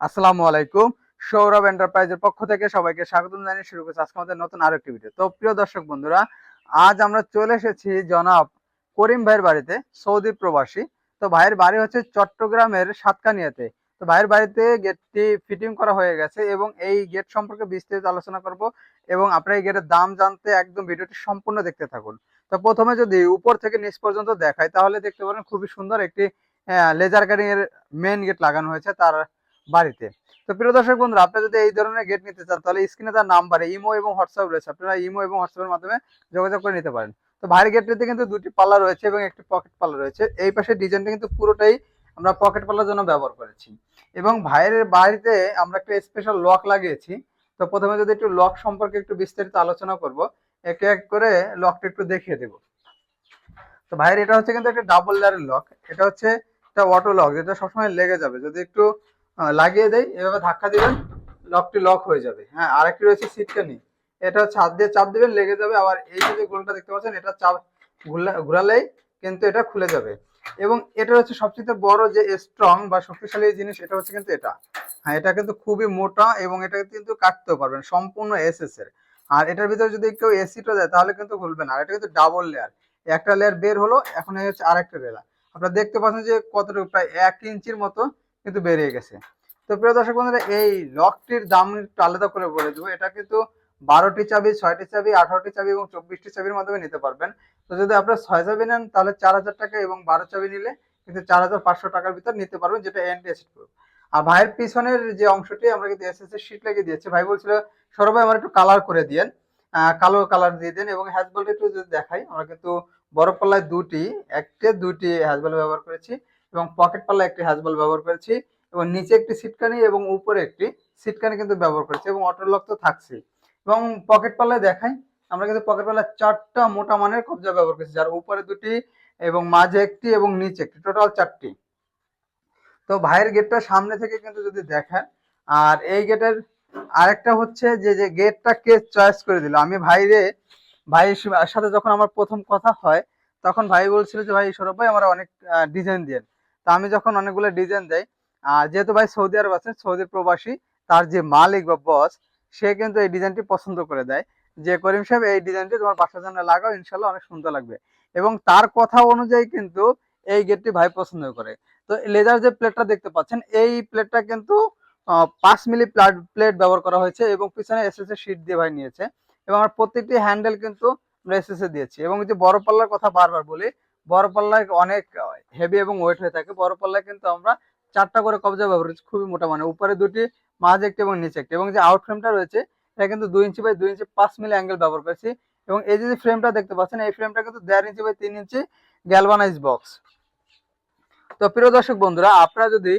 আসসালামু আলাইকুম। সৌরভ এন্টারপ্রাইজের পক্ষ থেকে সবাইকে স্বাগতম জানিয়ে শুরু করছি আজকে আমাদের নতুন আরও একটি ভিডিও তো প্রিয় দর্শক বন্ধুরা, আজ আমরা চলে এসেছি জনাব করিম ভাইয়ের বাড়িতে, সৌদি প্রবাসী। তো ভাইয়ের বাড়ি হচ্ছে চট্টগ্রামের সাতকানিয়াতে। তো ভাইয়ের বাড়িতে গেটটি ফিটিং করা হয়ে গেছে এবং এই গেট সম্পর্কে বিস্তারিত আলোচনা করব এবং আপনার এই গেটের দাম জানতে একদম ভিডিওটি সম্পূর্ণ দেখতে থাকুন। তো প্রথমে যদি উপর থেকে নিচ পর্যন্ত দেখাই, তাহলে দেখতে পারেন খুবই সুন্দর একটি লেজার কাটিং এর মেন গেট লাগানো হয়েছে। তার বাড়িতে। তো প্রিয় দর্শক বন্ধুরা আপনি যদি এই ধরনের গেট নিতে চান, তাহলে স্ক্রিনে তার নাম্বারে ইমো এবং হোয়াটসঅ্যাপ রয়েছে। আপনারা ইমো এবং হোয়াটসঅ্যাপের মাধ্যমে যোগাযোগ করে নিতে পারেন। তো ভাইয়ের গেটটিতে কিন্তু দুটি পাল্লা রয়েছে এবং একটি পকেট পাল্লা রয়েছে। এই পাশে ডিজাইনটা কিন্তু পুরোটাই আমরা পকেট পাল্লার জন্য ব্যবহার করেছি। এবং ভাইয়ের বাড়িতে আমরা একটা স্পেশাল লক লাগিয়েছি। তো প্রথমে যদি একটু লক সম্পর্কে একটু বিস্তারিত আলোচনা করব, এক এক করে লকটা একটু দেখিয়ে দেব। তো ভাইয়ের এটা হচ্ছে কিন্তু একটা ডাবল লেয়ারের লক এটা হচ্ছে একটা অটো লক যেটা সবসময় লেগে যাবে। যদি একটু লাগিয়ে দেয় এভাবে ধাক্কা দিবেন, লকটি লক হয়ে যাবে। হ্যাঁ আরেকটি রয়েছে সিটকানি এটা ছাদ দিয়ে চাপ দিবেন, লেগে যাবে। আবার এই যে গোলটা দেখতে পাচ্ছেন, এটা চাপ ঘুরলে- ঘোরালেই কিন্তু এটা খুলে যাবে। এবং এটা হচ্ছে সবচেয়ে বড় যে স্ট্রং বা শক্তিশালী জিনিস, এটা হচ্ছে কিন্তু এটা। হ্যাঁ এটা কিন্তু খুবই মোটা এবং এটা কিন্তু কাটতেও পারবেন, সম্পূর্ণ এসএস এর আর এটার ভিতরে যদি কেউ এসিটা দেয়, তাহলে কিন্তু খুলবে না। আর এটা কিন্তু ডাবল লেয়ার একটা লেয়ার বের হলো, এখন হচ্ছে আরেকটা লেয়ার আপনারা দেখতে পাচ্ছেন যে কতটুকু, প্রায় এক ইঞ্চির মতো কিন্তু বেরিয়ে গেছে। তো প্রিয় দর্শক বন্ধুরা, এই লকটির দাম একটু আলাদা করে বলে দেবো। এটা কিন্তু বারোটি চাবি, ছয়টি চাবি, আঠারোটি চাবি এবং চব্বিশটি চাবির মাধ্যমে নিতে পারবেন। তো যদি আপনার ছয় চাবি নেন, তাহলে চার হাজার টাকা এবং বারো চাবি নিলে কিন্তু চার হাজার পাঁচশো টাকার ভিতর নিতে পারবেন, যেটা এন্টি অ্যাসিড প্রুফ আর ভাইয়ের পিছনের যে অংশটি, আমরা কিন্তু এস এস এর শিট লাগিয়ে দিয়েছি। ভাই বলছিল সৌরভ ভাই, আমার একটু কালার করে দিয়েন। কালো কালার দিয়ে দেন এবং হ্যাজবলটা একটু যদি দেখাই, আমরা কিন্তু বড় পাল্লায় দুটি, একটি দুটি হ্যাজবল ব্যবহার করেছি। এবং পকেট পাল্লায় একটি হ্যাজবল ব্যবহার করেছি এবং নিচে একটি সিটকানি এবং উপরে একটি সিটকানি কিন্তু ব্যবহার করেছি এবং অটো লক তো থাকছেই। এবং পকেট পাল্লায় দেখাই, আমরা কিন্তু পকেট পাল্লায় চারটা মোটা মানের কবজা ব্যবহার করেছি, যার উপরে দুটি এবং মাঝে একটি এবং নিচে একটি টোটাল চারটি। তো ভাইয়ের গেটটা সামনে থেকে কিন্তু যদি দেখেন, আর এই গেটের আরেকটা হচ্ছে যে যে গেটটা কে চয়েস করে দিল। আমি ভাইরে, ভাইয়ের সাথে যখন আমার প্রথম কথা হয়, তখন ভাই বলছিল যে, ভাই সৌরভ ভাই, আমার অনেক ডিজাইন দেন তা আমি যখন অনেকগুলো ডিজাইন দেই যেহেতু ভাই সৌদি আরব আছে সৌদির প্রবাসী, তার যে মালিক বা বস সে কিন্তু এই ডিজাইনটি পছন্দ করে দেয়। যে করিম সাহেব, এই ডিজাইনটি তোমার বাসার জন্য লাগাও ইনশাল্লাহ অনেক সুন্দর লাগবে। এবং তার কথা অনুযায়ী কিন্তু এই গেটটি ভাই পছন্দ করে। তো লেজার যে প্লেটটা দেখতে পাচ্ছেন, এই প্লেটটা কিন্তু পাঁচ মিলি প্লাট প্লেট ব্যবহার করা হয়েছে এবং পিছনে এস এস শিট দিয়ে ভাই নিয়েছে। এবং আমার প্রত্যেকটি হ্যান্ডেল কিন্তু আমরা এস এস এ দিয়েছি। এবং যে বড় পাল্লার কথা বারবার বলি বড় পাল্লায় অনেক হেভি এবং ওয়েট হয়ে থাকে। বড় পাল্লায় কিন্তু আমরা চারটা করে কবজা ব্যবহার করছি, খুবই মোটা মানে। উপরে দুটি, মাঝে একটি এবং নিচে একটি। এবং যে আউট ফ্রেমটা রয়েছে, এটা কিন্তু দুই ইঞ্চি বাই দুই ইঞ্চি পাঁচ মিলি অ্যাঙ্গেল ব্যবহার করেছি। এবং এই যে ফ্রেমটা দেখতে পাচ্ছেন, এই ফ্রেমটা কিন্তু দেড় ইঞ্চি বাই তিন ইঞ্চি গ্যালভানাইজ বক্স তো প্রিয় দর্শক বন্ধুরা, আপনারা যদি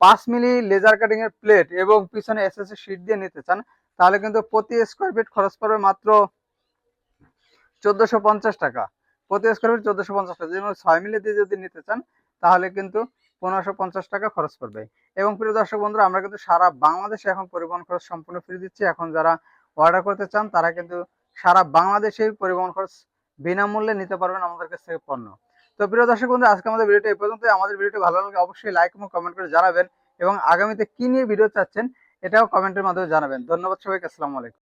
পাঁচ মিলি লেজার কাটিং এর প্লেট এবং পিছনে এস এস শিট দিয়ে নিতে চান, তাহলে কিন্তু প্রতি স্কোয়ার ফিট খরচ পড়বে মাত্র চোদ্দশো টাকা। প্রতি স্কোয়ার ফিট চোদ্দশো পঞ্চাশ টাকা। যেমন ছয় মিলি দিয়ে যদি নিতে চান, তাহলে কিন্তু পনেরোশো পঞ্চাশ টাকা খরচ পড়বে। এবং প্রিয় দর্শক বন্ধুরা, আমরা কিন্তু সারা বাংলাদেশে এখন পরিবহন খরচ সম্পূর্ণ ফ্রি দিচ্ছি। এখন যারা অর্ডার করতে চান, তারা কিন্তু সারা বাংলাদেশেই পরিবহন খরচ বিনামূল্যে নিতে পারবেন আমাদের কাছ থেকে পণ্য। তো প্রিয় দর্শক বন্ধু আজকে আমাদের ভিডিওটা এই পর্যন্ত আমাদের ভিডিওটি ভালো লাগলে অবশ্যই লাইক এবং কমেন্ট করে জানাবেন। এবং আগামীতে কি নিয়ে ভিডিও চাচ্ছেন, এটাও কমেন্টের মাধ্যমে জানাবেন। ধন্যবাদ সবাইকে, আসসালামু আলাইকুম।